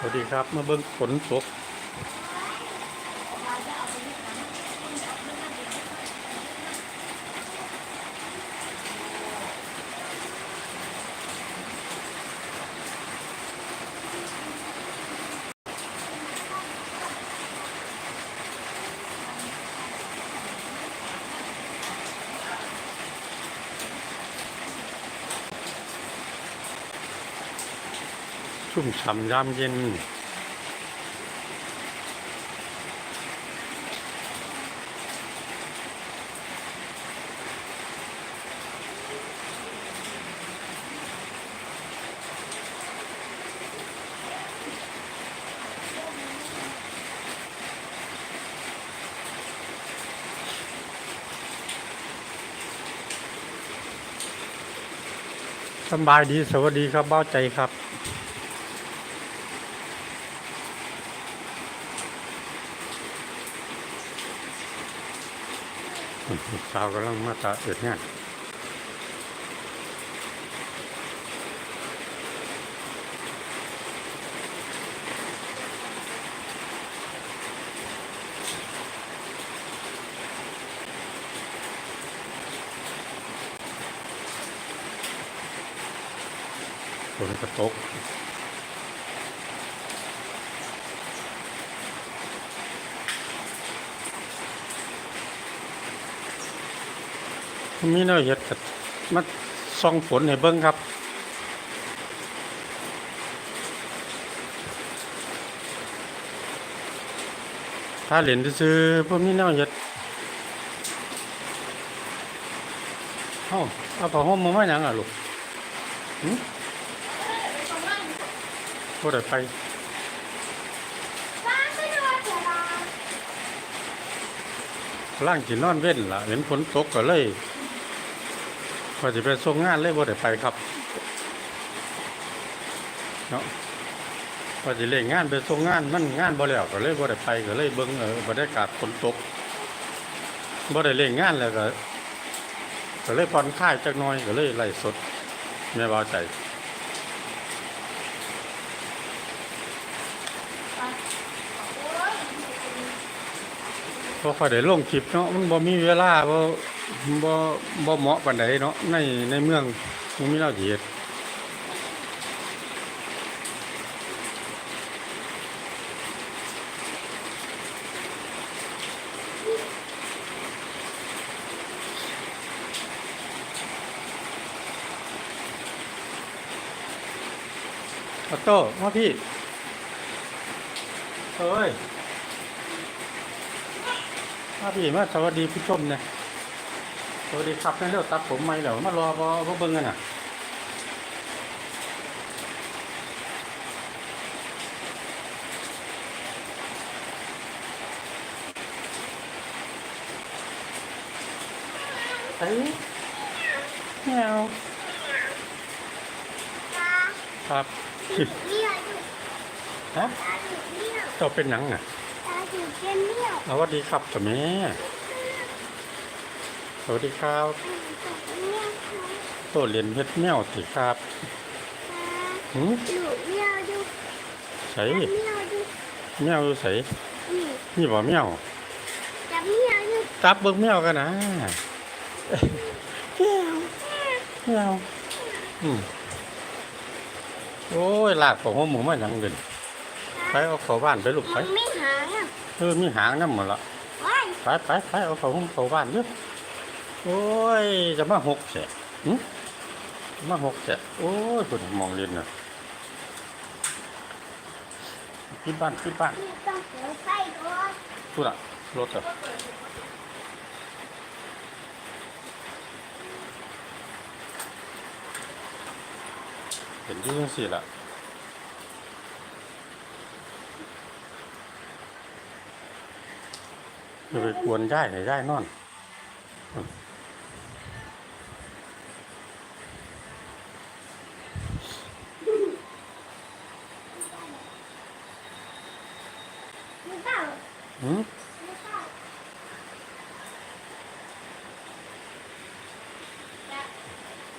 สวัสดีครับมาเบิ้งฝนตก ชุ่มฉ่ำยามเย็น สบายดีสวัสดีครับเบ้าใจครับ สาวกำลังมาตาเอิดงานฝนกระตก มีแนวเห็ดกับมาส่องฝนให้เบิ่งครับ ถ้าเหรียญซื้อๆพวกมีแนวเห็ดเอ้าเอาผ้าห่มมาไว้หยังอะลูกหึบ่ได้ไปล่างกินนอนเว้นล่ะ เห็นฝนตกก็เลย พอจะไปส่งงานเลยบ่ได้ไปครับเนาะพอจะเล่นงานไปส่งงานมันงานบ่แล้วก็เลยบ่ได้ไปก็เลยเบิ่งเออบรรยากาศฝนตกบ่ได้เล่นงานแล้วก็ก็เลยผ่อนคลายจักหน่อยก็เลยไล่สดแม่ว่าใจพอค่อยได้ลงคลิปเนาะมันบ่มีเวลาบ่ บ่บ่เหมาะปานใดเนาะในในเมืองมันมีเราสิเฮ็ดออโต้มาพี่เอ้ยมาพี่มาสวัสดีผู้ชมเนี่ย สวัสดีครับนั่นเร็วตัดผมไม่แล้วมารอพอพอเบิ่งกันน่ะเอ้ยแมวครับฮะเจ้าเป็นหยังอะสวัสดีครับจ้ะแม่ สวัสดีครับโตเรียนเพชรแมวสิครับหืมใส่แมวอยู่ใส่นี่บ่แมวจับเบิ่งแมวกันนะแมวอืมโอ้ยลากของหัวหมูมาหยังเดินไปเอาเข้าบ้านไปลูกไปมันไม่หางอะเออมีหางน้ำหมดละว้ายไปไปไปเอาเข้าห้องเข้าบ้านเด้อ โอ้ย จะมาหกเสียหึมาหกเสียโอ้ยคุณมองเรียนน่ะปิดบ้านปิดบ้านนี่ต้องเปิดไฟก่อนพูดอะรถอะเห็นที่ยังสี่ละจะไปกวนย่ายให้ย่ายนอน ไม่ต้อง หืม ไม่ต้อง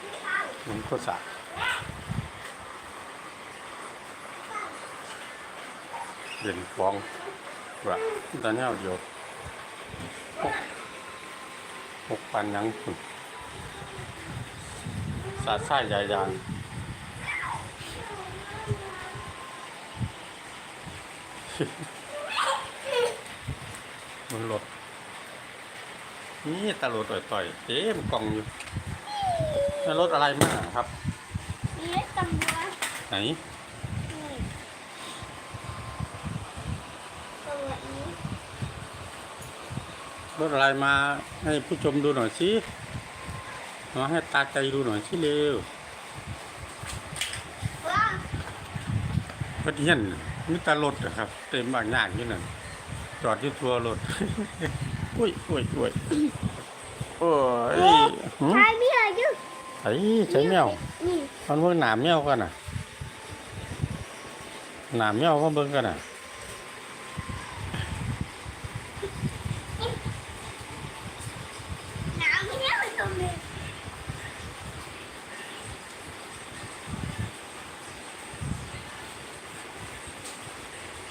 ไม่ต้อง มันโคตรสะ เด่นฟองว่าตอนนี้ เอาเดียวหกหกปันยังพุ่นสาดไส้ใหญ่ยางมันรถนี่ตาโหลดต่อยๆเต็มกล่องอยู่แล้วรถอะไรมากครับมีเล็กตำรวจไหน นี่ตัวนี้ รถอะไรมาให้ผู้ชมดูหน่อยสิมาให้ตาใจดูหน่อยสิเร็วว้าวรถเฮียนมีแตารถนะครับ เต็มบางอย่างอยู่นั่นจอดอยู่ทัวรถอุ้ยอุ้ยอุ้ยโอ้ยหืมใช่มีอะไรอยู่ไอ้ใช้แมวนี่มันเบิ่งหนามแมวกันน่ะหนามแมวมาเบิ่งกันน่ะ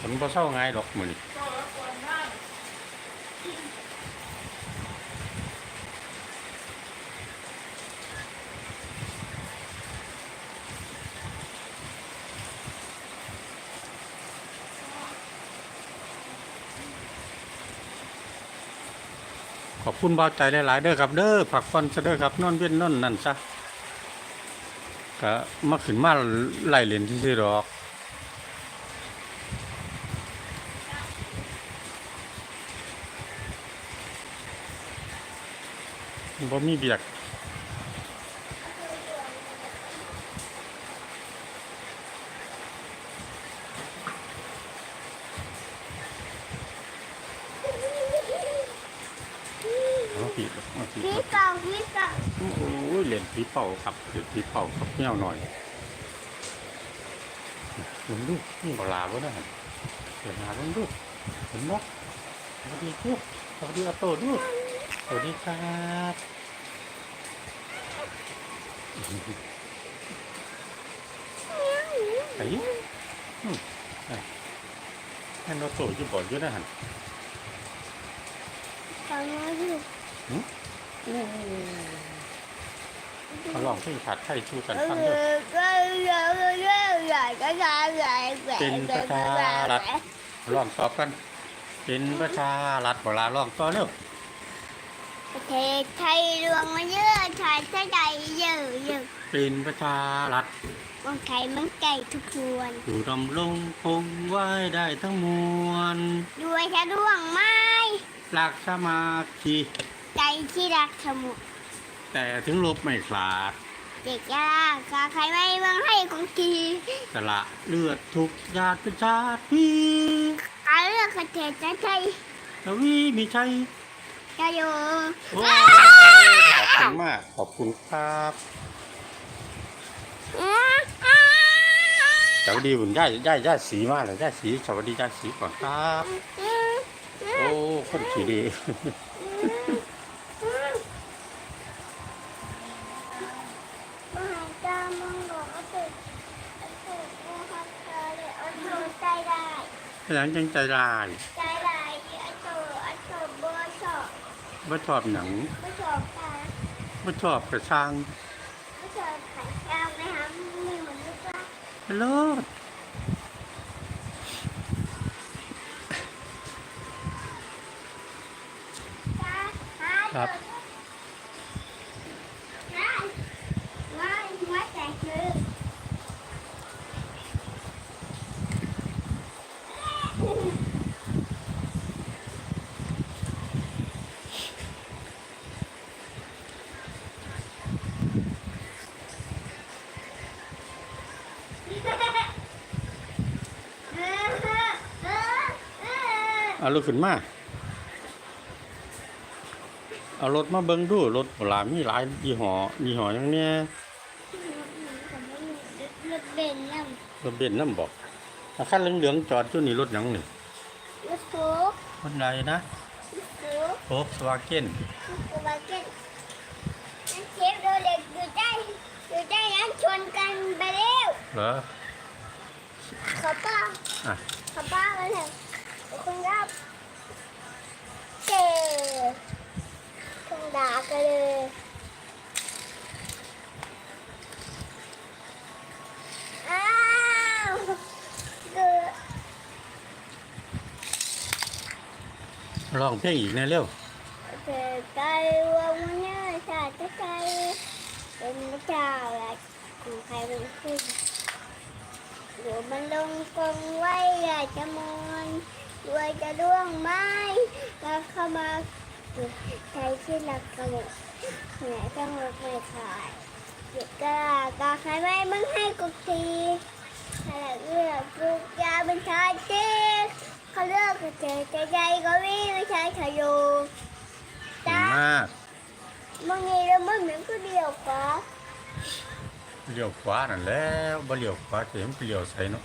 ผมบ่เศร้าไงายดอกมือนี้ขอบคุณเบาใจหลายๆเด้อครับเด้อผักฟันซะเด้อครับนอนเว้นนอนนั่นซะก็มาขึ้นมาไล่เล่นซื่อๆดอก บ่มีเบียกเอาผีเอาผีพี่เก่าพี่เก่าโอ้ยเล่นผีเป่าครับเล่นผีเป่าครับเงี้ยวหน่อยเห็นดูนี่บลาบ่นะเห็นหาเบิ่งดูเห็นบ่สวัสดีครับสวัสดีอาโต้ดูส วัสดีครับไอ้อืมไอ้แค่นอาโต้อยู่บ่อยู่นะหั่นฟังมาอยู่มาลองเพลงผัดไทยชูกันเอฟังเด้ออก็เยอะเยอะใหญ่ก็ใหญ่ใหญ่แหวนเป็นประชารัฐลองตอบกัน เป็นประชารัฐบลาลองต่อเร็ว ประเทศไทยรวมมาเยอะชายชาใหญ่เยอะเยอะเป็นประชารัฐมันไข่มันไก่ทุกครวนอยู่ดำรงคงไว้ได้ทั้งมวลด้วยแค่ดวงไม้หลักสมาธิใจที่รักสมุทรแต่ถึงลบไม่ขาดเด็กยากกาใครไม่เมืองให้ของกีสละเลือดทุกญาติเป็นชาติพี่การเลือกประเทศไทยทวีมีชัย จะอยู่โอ้ขอบคุณมาก ขอบคุณครับสวัสดีบุญย่าย่าย่าสีมากเลยย่าสีสวัสดีย่าสีก่อนครับ โอ้คนขี่ดีมหาจามังบอกว่าตึกตึกโมหักเธอเลยอันโตใจได้ขยันจังใจลายใจได้อันโตอันโตบัวชอบ ว่าชอบหนังบัวชอบตาว่าชอบกระช่างบัวชอบไข่ยาวไหมคะมีเหมือนลูกว่าฮัลโหลจ้าหาครับง่ายง่ายง่ายแต่คือ เอา รถขึ้นมา เอารถมาเบิ่งดูรถโบราณมีหลายยี่ห้อยี่ห้อหยังเนี้ยรถเบนซ์นรถเบนซ์นำบอกอาคันเหลืองๆจอดอยู่นี่รถหยังนี่ำรถโฟกรถใดนะรถโฟกโฟกสวาเกนรถโฟกเกนนั่นเชฟโรเล็กอยู่ใต้อยู่ใต้นั้นชนกันไปแล้วเหรอขอป้าอะขอป้ากันเถอะคุณรับเจคงด่ากันเลยอ้าวเกิดร้องเพลงอีกแน่เร็วเกิดใจว่าวันนี้ชาติใจเป็นพระเจ้าและของใครเป็นขึ้นเดี๋ยวมันลงกรงไว้อยากจะมอน ด้วยจะร่วงไม้แล้วเข้ามาใช้ที่หลักกระโดดเหนือจังหวัดไม่ขาดหยุดกระดาษกาใครไม่มึงให้กูทีขนาดเลือกกูยาเป็นชายเจ๊เขาเลือกกูเจอใจใจก็วิ่งไม่ใช่ชายโยเก่งจ้ามากมึงนี่แล้วมึงเหมือนกูเดียวกว่าเลี้ยวขวานั่นแหล้วบ่เลี้ยวขวาสิมันไปเลี้ยวไสเนาะ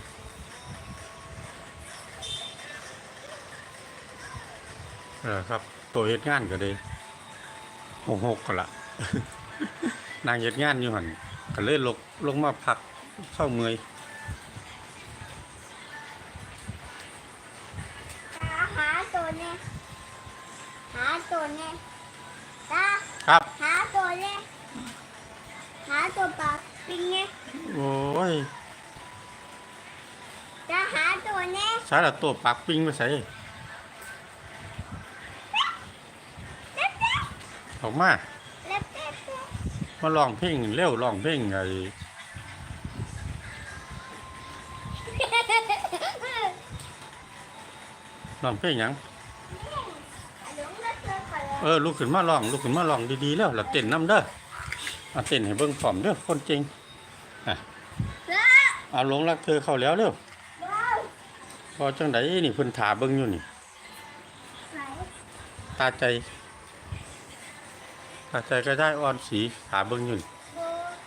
เออครับ ตัวเฮ็ดงานก็เลยหกหกก็ละนางเฮ็ดงานอยู่หั่นก็เลยลงลงมาพักเข้าเมื่อยตาหาตัวเนี่ยหาตัวเนี่ยตาครับ หาตัวเนี่ยหาตัวปากปิงเนี่ยโอ้ยตาหาตัวเนี่ยสาระตัวปากปิ้งไปใส่ ออกมาแล้วเต้เต้มาร้องเพลงเร็วร้องเพลงไอ้ร้องเพลงหยังหลงรักเธอขอเออลุกขึ้นมาร้องลุกขึ้นมาร้องดีๆแล้วแล้วเต้นน้ำเด้อเอาเต้นให้เบิ่งพร้อมเด้อคนจริงแล้วเอาหลงรักเธอเข้าแล้วเร็วแล้วพอจังไดนี่เพิ่นถาเบิ่งอยู่นี่ไหนตาใจ ตาใจก็ได้อ่อนสีถามเบิ่งอยู่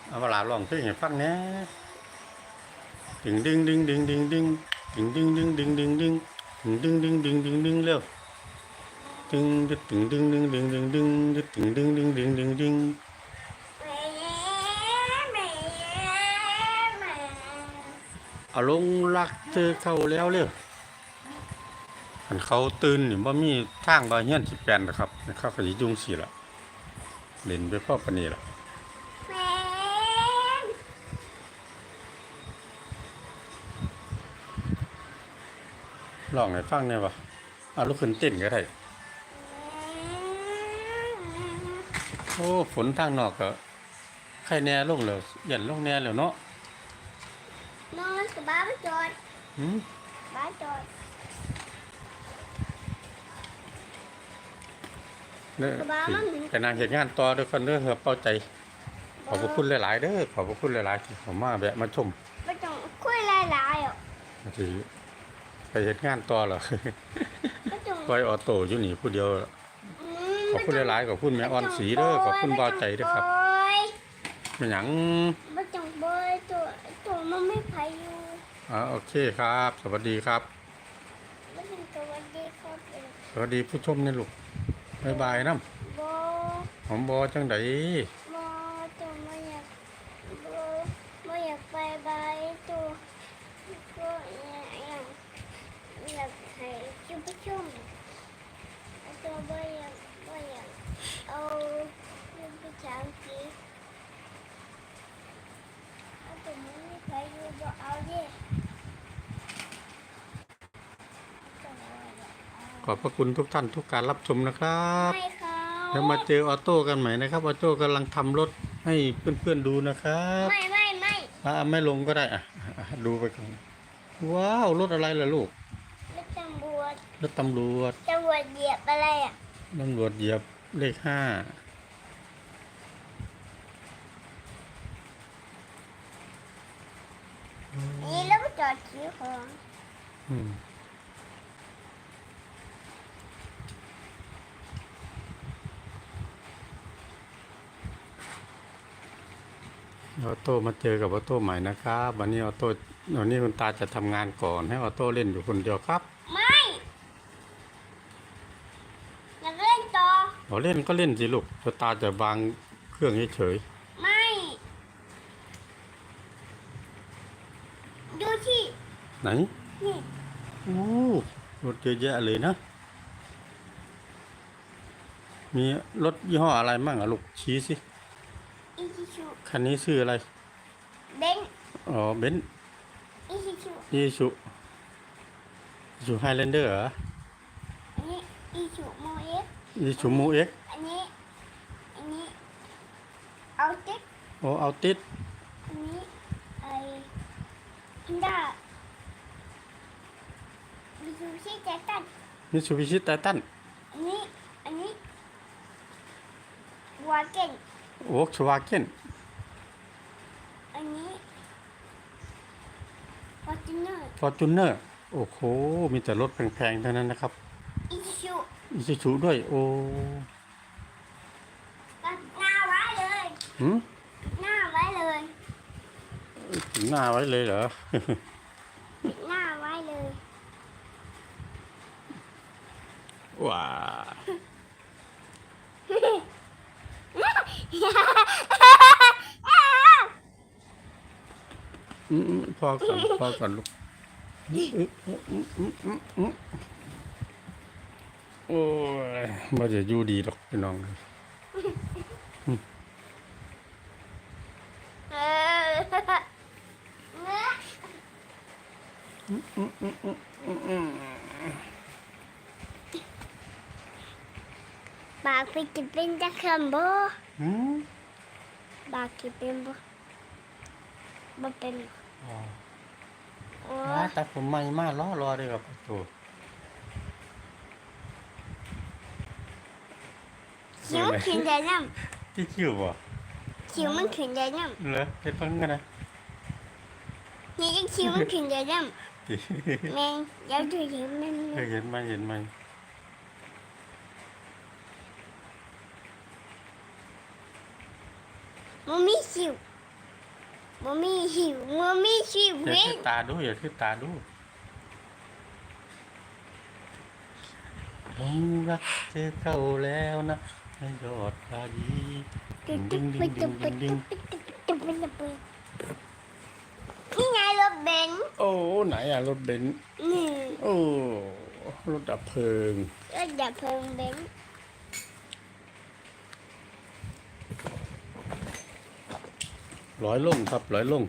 เอาเวลาร้องเพลงให้ฟังแน่ดึงดึงดึงดึงดึงดึงดึงดึงดึงดึงดึงดึงดึงดึงดึงดึงดึงดึงเร็วดึงดึงดึงดึงดึงดึงดึงดึงดึงดึงดึงดึงดึงดึงแม่แม่แม่เอาลงรักเธอเขาแล้วเร็วอันเขาตื่นนี่บ่ามีทางบ่เฮียนสิบแปนนะครับเขาก็สิยุ่งสิล่ะ เล่นไปพ่อปานนี้ล่ะแม่ร้องให้ฟังแหน่บ่เอาลุกขึ้นเต้นก็ได้ โอ้ฝนทางนอกก็ใครแน่ลงแล้วยันลงแน่แล้วเนาะนอนกับบ้าจอดหืมบ้าจอด เด้อสบายมั้งสิไปนางเฮ็ดงานต่อเด้อคนเด้อเฮือเป้าใจ ขอบพระคุณหลาย ๆ เด้อขอบพระคุณหลายๆที่เขามาแวะมาชมไม่ต้องคุยหลายๆอะสิไปเฮ็ดงานต่อเหรอไม่ต้องปล่อยออโต้อยู่นี่ผู้เดียวขอบคุณหลายๆขอบคุณแม่ออนสีเด้อขอบคุณบ่าวใจเด้อครับเป็นหยังไม่ต้องบอยตัวตัวมันไม่พายุอ่าโอเคครับ สวัสดีครับไม่ต้องสวัสดีครับสวัสดีผู้ชมนี่ลูก บ๊ายบายน้ บอ ำผมบอจังได บอตัวไม่อยากบอไม่อยากไปบายตัวก็อยากอยากให้ชุบชุ่มตัวไม่อยากไม่อยากเอาไปจางกีเอาตัวมันไม่พายุบอเอาดิ ขอบพระคุณทุกท่านทุกการรับชมนะครับไม่เขาแล้วมาเจอออโต้กันใหม่นะครับออโต้กำลังทำรถให้เพื่อนๆดูนะครับไม่ไม่ไม่อะไม่ลงก็ได้อะอะดูไปก่อนว้าวรถอะไรล่ะลูกแล้วตำรวจรถตำรวจตำรวจเหยียบอะไรอะตำรวจเหยียบเลขห้านี่แล้วก็จอดซื้อของอืม ออโต้มาเจอกับออโต้ใหม่นะครับวันนี้ออโต้วันนี้คุณตาจะทำงานก่อน ให้ออโต้เล่นอยู่คนเดียวครับ ไม่อยากเล่นต่อเอาเล่นก็เล่นสิลูกคุณตาจะวางเครื่องเฉยไม่ดูที่ๆไหนนี่โอ้รถเยอะแยะเลยนะ มีรถยี่ห้ออะไรมั่งอะลูกชี้สิ อีชิชูคันนี้ชื่ออะไร เบนอ๋อเบนซ์อีชิชูยี่สุอยู่ไฮแลนเดอร์เหรออันนี้อีชูโมเอฟยี่สุมูเอ็กอันนี้ อันนี้เอาติ๊กโอเอาติดอันนี้ไอฮินด้ามีชูชีแจ็คตันมิสูบิชิไททันอันนี้ อันนี้วาเกนวอล์กชวาเกน อันนี้ฟอร์จูเนอร์ฟอร์จูเนอร์โอ้โห มีแต่รถแพงๆเท่านั้นนะครับอีชูอิซูซูด้วย โอ้ตัดหน้าไว้เลยหืมหน้าไว้เลยถึงหน้าไว้เลยเหรอ ปิดหน้าไว้เลย ว้า อืมๆพอก่อนพอก่อนลูกอืมๆๆๆๆโอ้ยไม่จะอยู่ดีหรอกพี่น้องเออเนื้อปากไปจะเป็นตะคำบ่อืมปากจะเป็นบ่บ่เป็ นอ๋อโอ้อ่ายแต่ผมไม่มารอรอเลยครับโอ้คิ้วขึ้นได้น้ที่คิวบ่ำคิ้วมันขึ้นได้น้เหรอเฮ็ดเพิ่งกันนะำนี่ยังคิ้วมันขึ้นได้น้ำแมงเดี๋ยวดูเห็นมันเออเห็นไหมเห็นไหม มันมีคิ้วมันมีหิวมันมีชีวอย่าิขึ้ตนตาดูอย่าขึ้นตาดูผมรักเธอเข้าแล้วนะให้ยอดตาดีตุ๊บดิ้ตุ๊งบดิ้งตุ๊ดิ้บงตุ๊ดิ้บงตุ๊ดิ้บงตุ๊บตุ๊บตุ๊บนี่ไงรถเบนซ์โอ้ไหนอะรถเบนซ์นี่โอ้รถดับเพลิงรถดับเพลิงเบนซ์ ร้อยลงครับร้อยลง